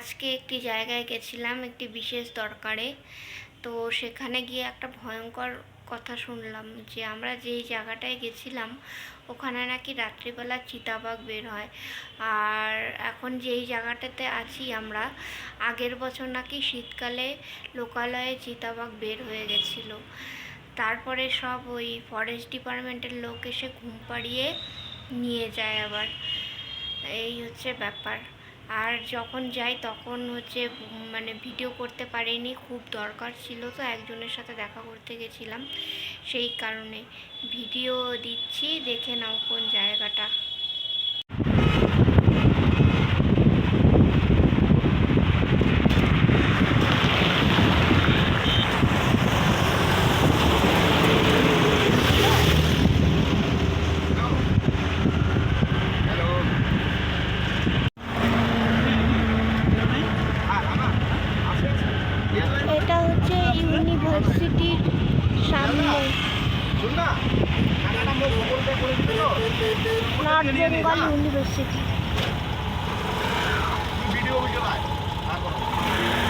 আজকে একটি জায়গায় গেছিলাম, একটি বিশেষ দরকারে। তো সেখানে গিয়ে একটা ভয়ঙ্কর কথা শুনলাম যে আমরা যেই জায়গাটায় গেছিলাম, ওখানে নাকি রাত্রিবেলা চিতাবাঘ বের হয়। আর এখন যেই জায়গাটাতে আছি আমরা, আগের বছর নাকি শীতকালে লোকালয়ে চিতাবাঘ বের হয়ে গেছিল। তারপরে সব ওই ফরেস্ট ডিপার্টমেন্টের লোক এসে ঘুম পাড়িয়ে নিয়ে যায় আবার। এই হচ্ছে ব্যাপার। আর যখন যাই তখন হচ্ছে মানে ভিডিও করতে পারিনি, খুব দরকার ছিল তো, একজনের সাথে দেখা করতে গেছিলাম। সেই কারণে ভিডিও দিচ্ছি, দেখে নাও কোন জায়গাটা। এটা হচ্ছে ইউনিভার্সিটির সামনে। North Bengal university. তোমরাও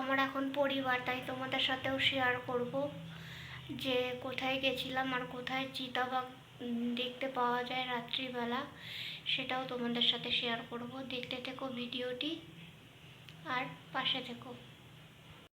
আমার এখন পরিবার, তাই তোমাদের সাথেও শেয়ার করব যে কোথায় গেছিলাম আর কোথায় চিতাবাঘ দেখতে পাওয়া যায় রাত্রিবেলা। সেটাও তোমাদের সাথে শেয়ার করব। দেখতে থেকো ভিডিওটি, আর পাশে থেকো।